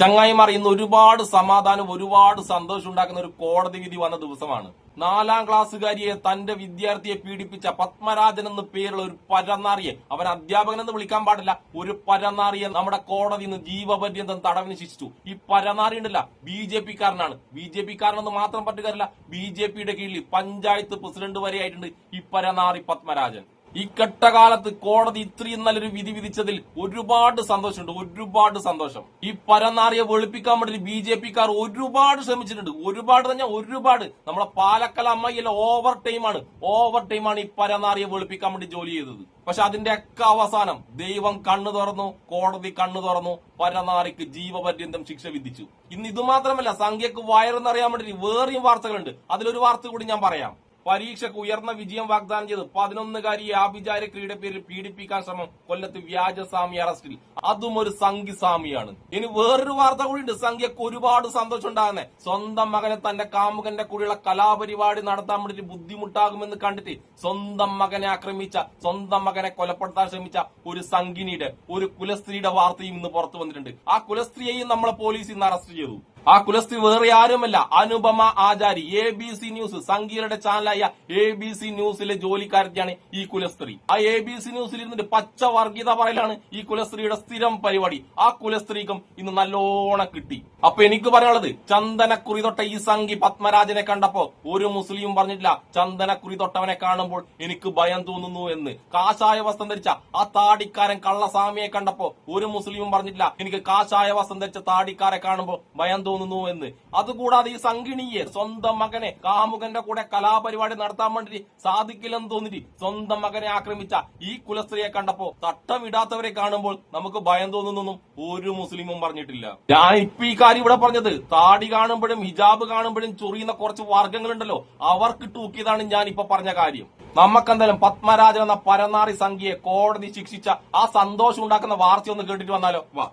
ചങ്ങായിമാർ ഇന്ന് ഒരുപാട് സമാധാനം ഒരുപാട് സന്തോഷം ഉണ്ടാക്കുന്ന ഒരു കോടതി വിധി വന്ന ദിവസമാണ്. നാലാം ക്ലാസ്സുകാരിയെ തന്റെ വിദ്യാർത്ഥിയെ പീഡിപ്പിച്ച പത്മരാജൻ എന്ന് പേരുള്ള ഒരു പരന്നാറിയെ അവൻ അധ്യാപകൻ എന്ന് വിളിക്കാൻ പാടില്ല. ഒരു പരന്നാറിയെ നമ്മുടെ കോടതി ഇന്ന് ജീവപര്യന്തം തടവിന് ശിക്ഷിച്ചു. ഈ പരനാറി ഉണ്ടല്ല ബി ജെ പി കാരനാണ് ബി ജെ പി കാരനെന്ന് മാത്രം പറ്റുകാരല്ല ബി ജെ പിയുടെ കീഴിൽ പഞ്ചായത്ത് പ്രസിഡന്റ് വരെ ആയിട്ടുണ്ട് ഈ പരനാറി പത്മരാജൻ. ഈ കെട്ടകാലത്ത് കോടതി ഇത്രയും നല്ലൊരു വിധി വിധിച്ചതിൽ ഒരുപാട് സന്തോഷമുണ്ട് ഒരുപാട് സന്തോഷം. ഈ പരനാറിയെ വെളുപ്പിക്കാൻ വേണ്ടി ബി ജെ പിക്കാർ ഒരുപാട് ശ്രമിച്ചിട്ടുണ്ട്. ഒരുപാട് തന്നെ ഒരുപാട്. നമ്മളെ പാലക്കല അമ്മയിലെ ഓവർ ടൈമാണ് ഓവർ ടൈമാണ് ഈ പരനാറിയെ വെളുപ്പിക്കാൻ വേണ്ടി ജോലി ചെയ്തത്. പക്ഷെ അതിന്റെ ഒക്കെ അവസാനം ദൈവം കണ്ണു തുറന്നു കോടതി കണ്ണു തുറന്നു പരനാറിക്ക് ജീവപര്യന്തം ശിക്ഷ വിധിച്ചു. ഇന്ന് ഇത് മാത്രമല്ല സംഖ്യക്ക് വയറെന്നറിയാൻ വേണ്ടി വേറെയും വാർത്തകളുണ്ട്. അതിലൊരു വാർത്ത കൂടി ഞാൻ പറയാം. പരീക്ഷയ്ക്ക് ഉയർന്ന വിജയം വാഗ്ദാനം ചെയ്ത് പതിനൊന്നുകാരിയെ ആഭിചാര ക്രീഡ പേരിൽ പീഡിപ്പിക്കാൻ ശ്രമം കൊല്ലത്ത് വ്യാജസ്വാമി അറസ്റ്റിൽ. അതും ഒരു സംഘി സ്വാമിയാണ് ഇനി വേറൊരു വാർത്ത കൂടി ഉണ്ട് സംഖ്യക്ക് ഒരുപാട് സന്തോഷം ഉണ്ടാകുന്നത് സ്വന്തം മകനെ തന്റെ കാമുകന്റെ കൂടെയുള്ള കലാപരിപാടി നടത്താൻ വേണ്ടിട്ട് ബുദ്ധിമുട്ടാകുമെന്ന് കണ്ടിട്ട് സ്വന്തം മകനെ ആക്രമിച്ച സ്വന്തം മകനെ കൊലപ്പെടുത്താൻ ശ്രമിച്ച ഒരു സംഘിനിയുടെ ഒരു കുലസ്ത്രീയുടെ വാർത്തയും ഇന്ന് പുറത്തു വന്നിട്ടുണ്ട്. ആ കുലസ്ത്രീയെയും നമ്മളെ പോലീസ് ഇന്ന് അറസ്റ്റ് ചെയ്തു. ആ കുലസ്ത്രീ വേറെ ആരുമല്ല. Anupama Achari A B C news സംഗീതയുടെ ചാനലായ എ ബി സി ന്യൂസിലെ ജോലിക്കാരത്തിയാണ് ഈ കുലസ്ത്രീ. ആ എ ബി സി ന്യൂസിൽ ഇരുന്നിട്ട് പച്ച വർഗീയത പറയലാണ് ഈ കുലസ്ത്രീയുടെ സ്ഥിരം പരിപാടി. ആ കുലസ്ത്രീക്കും ഇന്ന് നല്ലോണം കിട്ടി. അപ്പൊ എനിക്ക് പറയാനുള്ളത് ചന്ദനക്കുറി തൊട്ട ഈ സംഘി പത്മരാജനെ കണ്ടപ്പോ ഒരു മുസ്ലിം പറഞ്ഞിട്ടില്ല ചന്ദനക്കുറി തൊട്ടവനെ കാണുമ്പോൾ എനിക്ക് ഭയം തോന്നുന്നു എന്ന്. കാശായ വസ്ത്രം ധരിച്ച ആ താടിക്കാരൻ കള്ളസ്വാമിയെ കണ്ടപ്പോ ഒരു മുസ്ലിമും പറഞ്ഞിട്ടില്ല എനിക്ക് കാശായ വസ്ത്രം ധരിച്ച താടിക്കാരെ കാണുമ്പോൾ ഭയം തോന്നുന്നു എന്ന്. അതുകൂടാതെ ഈ സംഗിണിയെ സ്വന്തം മകനെ കാമുകന്റെ കൂടെ കലാപരിപാടി നടത്താൻ വേണ്ടി സാധിക്കില്ലെന്ന് തോന്നിട്ട് സ്വന്തം മകനെ ആക്രമിച്ച ഈ കുലസ്ത്രീയെ കണ്ടപ്പോ തട്ടമിടാത്തവരെ കാണുമ്പോൾ നമുക്ക് ഭയം തോന്നുന്നൊന്നും ഒരു മുസ്ലിമും പറഞ്ഞിട്ടില്ല. ഞാൻ ഇപ്പൊ ഈ കാര്യം ഇവിടെ പറഞ്ഞത് താടി കാണുമ്പോഴും ഹിജാബ് കാണുമ്പോഴും ചൊറിയുന്ന കുറച്ച് വർഗങ്ങളുണ്ടല്ലോ അവർക്ക് തൂക്കിയതാണ് ഞാൻ ഇപ്പൊ പറഞ്ഞ കാര്യം. നമുക്കെന്തായാലും പത്മരാജൻ എന്ന പരനാറി സംഖ്യയെ കോടതി ശിക്ഷിച്ച ആ സന്തോഷം ഉണ്ടാക്കുന്ന വാർത്ത ഒന്ന് കേട്ടിട്ട് വന്നാലോ? വാ.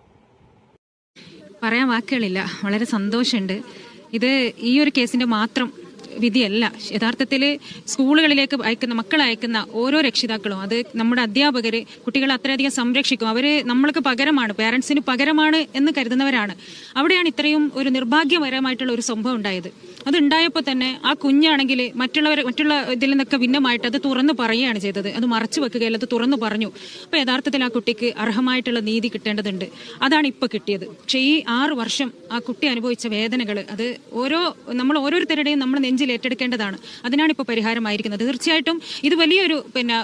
പറയാൻ വാക്കുകളില്ല. വളരെ സന്തോഷമുണ്ട്. ഇത് ഈ ഒരു കേസിന്റെ മാത്രം വിധിയല്ല. യഥാർത്ഥത്തിൽ സ്കൂളുകളിലേക്ക് അയക്കുന്ന മക്കളെ അയക്കുന്ന ഓരോ രക്ഷിതാക്കളും അത് നമ്മുടെ അധ്യാപകർ കുട്ടികളെ അത്രയധികം സംരക്ഷിക്കും. അവർ നമ്മൾക്ക് പകരമാണ് പേരൻസിന് പകരമാണ് എന്ന് കരുതുന്നവരാണ്. അവിടെയാണ് ഇത്രയും ഒരു നിർഭാഗ്യപരമായിട്ടുള്ള ഒരു സംഭവം ഉണ്ടായത്. അതുണ്ടായപ്പോൾ തന്നെ ആ കുഞ്ഞാണെങ്കിൽ മറ്റുള്ളവരെ മറ്റുള്ള ഇതിൽ നിന്നൊക്കെ ഭിന്നമായിട്ട് അത് തുറന്നു പറയുകയാണ് ചെയ്തത്. അത് മറച്ചു വെക്കുകയല്ല അത് തുറന്നു പറഞ്ഞു. അപ്പോൾ യഥാർത്ഥത്തിൽ ആ കുട്ടിക്ക് അർഹമായിട്ടുള്ള നീതി കിട്ടേണ്ടതുണ്ട്. അതാണ് ഇപ്പോൾ കിട്ടിയത്. പക്ഷേ ഈ ആറ് വർഷം ആ കുട്ടി അനുഭവിച്ച വേദനകൾ അത് ഓരോ നമ്മൾ ഓരോരുത്തരുടെയും നമ്മൾ നെഞ്ചിൽ ഏറ്റെടുക്കേണ്ടതാണ്. അതിനാണ് ഇപ്പോൾ പരിഹാരമായിരിക്കുന്നത്. തീർച്ചയായിട്ടും ഇത് വലിയൊരു പിന്നെ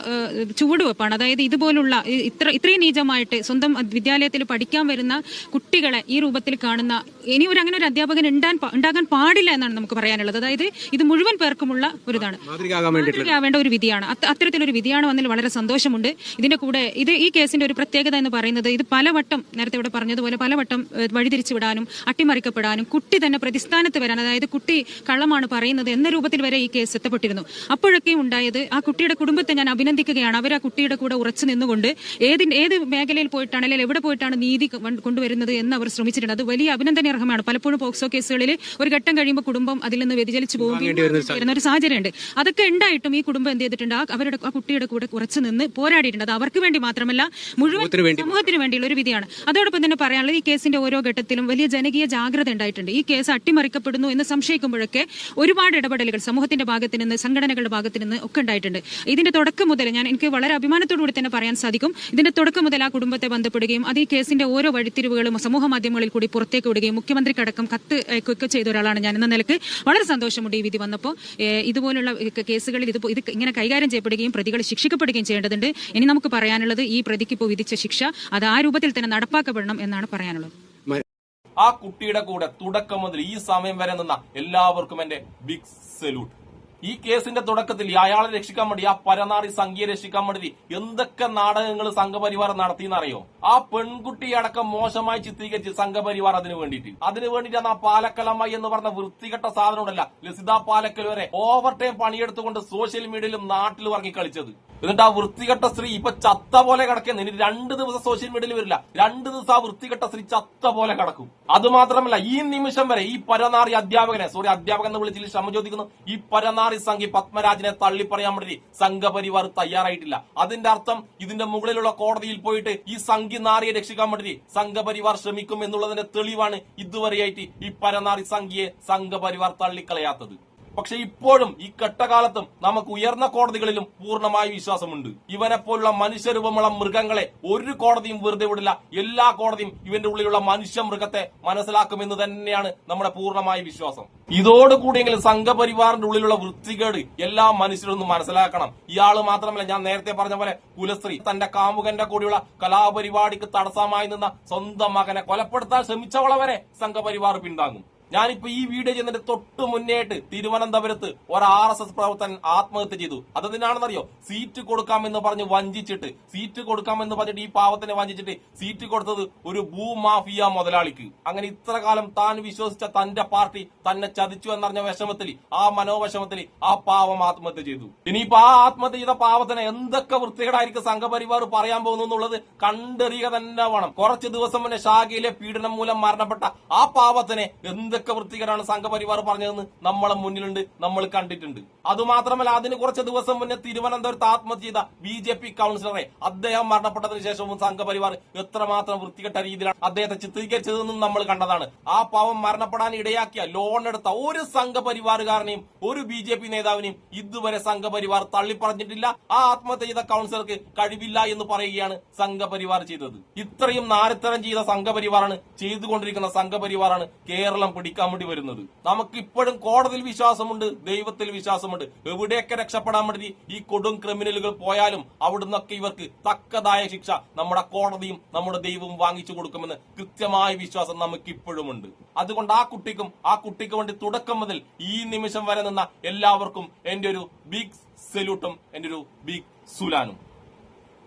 ചുവടുവെപ്പാണ്. അതായത് ഇതുപോലുള്ള ഇത്ര ഇത്രയും നീചമായിട്ട് സ്വന്തം വിദ്യാലയത്തിൽ പഠിക്കാൻ വരുന്ന കുട്ടികളെ ഈ രൂപത്തിൽ കാണുന്ന ഇനി ഒരു അങ്ങനെ ഒരു അധ്യാപകൻ ഉണ്ടാൻ ഉണ്ടാകാൻ പാടില്ല എന്നാണ് നമുക്ക് പറയാനുള്ളത്. അതായത് ഇത് മുഴുവൻ പേർക്കുമുള്ള ഒരു ഇതാണ് ആവേണ്ട മാതൃകയാവേണ്ട ഒരു വിധിയാണ്. അത്ത- അത്തരത്തിലൊരു വിധിയാണ് വന്നതിൽ വളരെ സന്തോഷമുണ്ട്. ഇതിന്റെ കൂടെ ഇത് ഈ കേസിന്റെ ഒരു പ്രത്യേകത എന്ന് പറയുന്നത് ഇത് പലവട്ടം നേരത്തെ ഇവിടെ പറഞ്ഞതുപോലെ പലവട്ടം വഴിതിരിച്ചു വിടാനും അട്ടിമറിക്കപ്പെടാനും കുട്ടി തന്നെ പ്രതിസ്ഥാനത്ത് വരാൻ അതായത് കുട്ടി കള്ളമാണ് പറയുന്നത് എന്ന രൂപത്തിൽ വരെ ഈ കേസ് എത്തപ്പെട്ടിരുന്നു. അപ്പോഴൊക്കെ ഉണ്ടായത് ആ കുട്ടിയുടെ കുടുംബത്തെ ഞാൻ അഭിനന്ദിക്കുകയാണ്. അവർ ആ കുട്ടിയുടെ കൂടെ ഉറച്ചു നിന്നുകൊണ്ട് ഏത് ഏത് മേഖലയിൽ പോയിട്ടാണ് അല്ലെങ്കിൽ എവിടെ പോയിട്ടാണ് നീതി കൊണ്ടുവരുന്നത് എന്ന് അവർ ശ്രമിച്ചിട്ടുണ്ട്. അത് വലിയ അഭിനന്ദനാർഹമാണ്. പലപ്പോഴും പോക്സോ കേസുകളിൽ ഒരു ഘട്ടം കഴിയുമ്പോൾ കുടുംബം അതിൽ നിന്ന് വ്യതിചലിച്ചു പോകുന്ന ഒരു സാഹചര്യമുണ്ട്. അതൊക്കെ ഉണ്ടായിട്ടും ഈ കുടുംബം എന്ത് ചെയ്തിട്ടുണ്ട്? ആ അവരുടെ ആ കുട്ടിയുടെ കൂടെ ഉറച്ചു നിന്ന് പോരാടിയിട്ടുണ്ട്. അത് അവർക്ക് വേണ്ടി മാത്രമല്ല മുഴുവൻ സമൂഹത്തിന് വേണ്ടിയുള്ള ഒരു വിധിയാണ്. അതോടൊപ്പം തന്നെ പറയാനുള്ളത് ഈ കേസിന്റെ ഓരോ ഘട്ടത്തിലും വലിയ ജനകീയ ജാഗ്രത ഉണ്ടായിട്ടുണ്ട്. ഈ കേസ് അട്ടിമറിക്കപ്പെടുന്നു എന്ന് സംശയിക്കുമ്പോഴൊക്കെ ഒരുപാട് ഇടപെടലുകൾ സമൂഹത്തിന്റെ ഭാഗത്ത് നിന്ന് സംഘടനകളുടെ ഭാഗത്ത് നിന്ന് ഒക്കെ ഉണ്ടായിട്ടുണ്ട്. ഇതിന്റെ തുടക്കം മുതൽ ഞാൻ എനിക്ക് വളരെ അഭിമാനത്തോടുകൂടി തന്നെ പറയാൻ സാധിക്കും. ഇതിന്റെ തുടക്കം മുതൽ ആ കുടുംബത്തെ ബന്ധപ്പെടുകയും അത് ഈ കേസിന്റെ ഓരോ വഴിത്തിരിവുകളും സമൂഹ മാധ്യമങ്ങളിൽ കൂടി പുറത്തേക്ക് വിടുകയും മുഖ്യമന്ത്രിക്കടക്കം കത്ത് അയക്കുകയൊക്കെ ചെയ്ത ഒരാളാണ് ഞാൻ എന്ന നിലയ്ക്ക് വളരെ സന്തോഷമുണ്ട് ഈ വിധി വന്നപ്പോൾ. ഇതുപോലുള്ള കേസുകളിൽ ഇത് ഇത് ഇങ്ങനെ കൈകാര്യം ചെയ്യപ്പെടുകയും പ്രതികൾ ശിക്ഷിക്കപ്പെടുകയും ചെയ്യേണ്ടതുണ്ട്. ഇനി നമുക്ക് പറയാനുള്ളത് ഈ പ്രതിക്ക് ഇപ്പോൾ വിധിച്ച ശിക്ഷ അത് ആ രൂപത്തിൽ തന്നെ നടപ്പാക്കപ്പെടണം എന്നാണ് പറയാനുള്ളത്. ആ കുട്ടിയുടെ കൂടെ തുടക്കം മുതൽ ഈ സമയം വരെ നിന്ന എല്ലാവർക്കും എന്റെ ബിഗ് സല്യൂട്ട് ഈ കേസിന്റെ തുടക്കത്തിൽ അയാളെ രക്ഷിക്കാൻ വേണ്ടി ആ പരനാറി സംഖ്യയെ രക്ഷിക്കാൻ വേണ്ടി എന്തൊക്കെ നാടകങ്ങൾ സംഘപരിവാർ നടത്തിയെന്നറിയോ? ആ പെൺകുട്ടിയെ അടക്കം മോശമായി ചിത്രീകരിച്ച് സംഘപരിവാർ അതിനു വേണ്ടിയിട്ട്. അതിനു വേണ്ടിയിട്ടാണ് ആ പാലക്കലമ്മായി എന്ന് പറഞ്ഞ വൃത്തികെട്ട സാധനം ഉണ്ടല്ല ലസിത പാലക്കൽ വരെ ഓവർ ടൈം പണിയെടുത്തുകൊണ്ട് സോഷ്യൽ മീഡിയയിലും നാട്ടിലും ഇറങ്ങി കളിച്ചത്. എന്നിട്ട് ആ വൃത്തികെട്ട സ്ത്രീ ഇപ്പൊ ചത്ത പോലെ കിടക്കുന്നു. ഇനി രണ്ട് ദിവസം സോഷ്യൽ മീഡിയയിൽ വരില്ല. രണ്ട് ദിവസം ആ വൃത്തികെട്ട സ്ത്രീ ചത്ത പോലെ കിടക്കും. അത് മാത്രമല്ല ഈ നിമിഷം വരെ ഈ പരനാറി അധ്യാപകനെ സോറി അധ്യാപകൻ എന്ന് വിളിച്ചിൽ ക്ഷമ ചോദിക്കുന്നു. ഈ പരനാറി സംഘി പത്മരാജനെ തള്ളിപ്പറയാൻ വേണ്ടി സംഘപരിവാർ തയ്യാറായിട്ടില്ല. അതിന്റെ അർത്ഥം ഇതിന്റെ മുകളിലുള്ള കോടതിയിൽ പോയിട്ട് ഈ സംഘി നാറിയെ രക്ഷിക്കാൻ വേണ്ടി സംഘപരിവാർ ശ്രമിക്കും എന്നുള്ളതിന്റെ തെളിവാണ് ഇതുവരെയായിട്ട് ഈ പരനാറി സംഘിയെ സംഘപരിവാർ തള്ളിക്കളയാത്തത്. പക്ഷെ ഇപ്പോഴും ഈ ഘട്ടകാലത്തും നമുക്ക് ഉയർന്ന കോടതികളിലും പൂർണമായ വിശ്വാസമുണ്ട്. ഇവനെ പോലുള്ള മനുഷ്യരൂപമുള്ള മൃഗങ്ങളെ ഒരു കോടതിയും വെറുതെ വിടില്ല. എല്ലാ കോടതിയും ഇവന്റെ ഉള്ളിലുള്ള മനുഷ്യ മൃഗത്തെ മനസ്സിലാക്കുമെന്ന് തന്നെയാണ് നമ്മുടെ പൂർണമായ വിശ്വാസം. ഇതോടുകൂടിയെങ്കിലും സംഘപരിവാറിന്റെ ഉള്ളിലുള്ള വൃത്തികേട് എല്ലാ മനുഷ്യരും ഒന്ന് മനസ്സിലാക്കണം. ഇയാൾ മാത്രമല്ല ഞാൻ നേരത്തെ പറഞ്ഞ പോലെ കുലശ്രീ തന്റെ കാമുകന്റെ കൂടിയുള്ള കലാപരിപാടിക്ക് തടസ്സമായി നിന്ന സ്വന്തം മകനെ കൊലപ്പെടുത്താൻ ശ്രമിച്ചവളെ വരെ സംഘപരിവാർ പിന്താങ്ങും. ഞാനിപ്പോ ഈ വീഡിയോ ചെയ്യുന്നതിന്റെ തൊട്ട് മുന്നേട്ട് തിരുവനന്തപുരത്ത് ഒരു ആർ എസ് എസ് പ്രവർത്തകൻ ആത്മഹത്യ ചെയ്തു. അതെന്തിനാണെന്നറിയോ? സീറ്റ് കൊടുക്കാമെന്ന് പറഞ്ഞ് വഞ്ചിച്ചിട്ട് സീറ്റ് കൊടുക്കാമെന്ന് പറഞ്ഞിട്ട് ഈ പാവത്തിനെ വഞ്ചിച്ചിട്ട് സീറ്റ് കൊടുത്തത് ഒരു ഭൂമാഫിയ മുതലാളിക്ക്. അങ്ങനെ ഇത്ര കാലം താൻ വിശ്വസിച്ച തന്റെ പാർട്ടി തന്നെ ചതിച്ചു എന്നറിഞ്ഞ വിഷമത്തിൽ ആ മനോവിഷമത്തിൽ ആ പാവം ആത്മഹത്യ ചെയ്തു. ഇനിയിപ്പോ ആ ആത്മഹത്യ ചെയ്ത പാവത്തിന് എന്തൊക്കെ വൃത്തികേടായിരിക്കും സംഘപരിവാർ പറയാൻ പോകുന്നു എന്നുള്ളത് കണ്ടെറിയുക തന്നെ വേണം. കുറച്ച് ദിവസം മുന്നേ ഷാഗയിലെ പീഡനം മൂലം മരണപ്പെട്ട ആ പാവത്തിനെ എന്തൊക്കെ വൃത്തികേടാണ് സംഘപരിവാർ പറഞ്ഞതെന്ന് നമ്മളെ മുന്നിലുണ്ട് നമ്മൾ കണ്ടിട്ടുണ്ട്. അതുമാത്രമല്ല അതിന് കുറച്ച് ദിവസം മുന്നേ തിരുവനന്തപുരത്ത് ആത്മഹത്യ ചെയ്ത ബി ജെ പി കൗൺസിലറെ അദ്ദേഹം മരണപ്പെട്ടതിന് ശേഷവും സംഘപരിവാർ എത്രമാത്രം വൃത്തികെട്ട രീതിയിലാണ് അദ്ദേഹത്തെ ചിത്രീകരിച്ചതെന്നും നമ്മൾ കണ്ടതാണ്. ആ പാവം മരണപ്പെടാൻ ഇടയാക്കിയ ലോൺ എടുത്ത ഒരു സംഘപരിവാറുകാരനെയും ഒരു ബി ജെ പി നേതാവിനെയും ഇതുവരെ സംഘപരിവാർ തള്ളിപ്പറഞ്ഞിട്ടില്ല. ആ ആത്മഹത്യ ചെയ്ത കൗൺസിലർക്ക് കഴിവില്ല എന്ന് പറയുകയാണ് സംഘപരിവാർ ചെയ്തത്. ഇത്രയും നാരത്തരം ചെയ്ത സംഘപരിവാറാണ് ചെയ്തുകൊണ്ടിരിക്കുന്ന സംഘപരിവാറാണ് കേരളം പിടിക്കാൻ വേണ്ടി വരുന്നത്. നമുക്ക് ഇപ്പോഴും കോടതിയിൽ വിശ്വാസമുണ്ട് ദൈവത്തിൽ വിശ്വാസമുണ്ട്. എവിടെയൊക്കെ രക്ഷപ്പെടാൻ വേണ്ടി ഈ കൊടും ക്രിമിനലുകൾ പോയാലും അവിടുന്നൊക്കെ ഇവർക്ക് തക്കതായ ശിക്ഷ നമ്മുടെ കോടതിയും നമ്മുടെ ദൈവവും വാങ്ങിച്ചു കൊടുക്കുമെന്ന് കൃത്യമായ വിശ്വാസം നമുക്ക് ഇപ്പോഴും ഉണ്ട്. അതുകൊണ്ട് ആ കുട്ടിക്കും ആ കുട്ടിക്ക് വേണ്ടി തുടക്കം മുതൽ ഈ നിമിഷം വരെ നിന്ന എല്ലാവർക്കും എന്റെ ഒരു ബിഗ് സല്യൂട്ടും എന്റെ ഒരു ബിഗ് സുലാനും.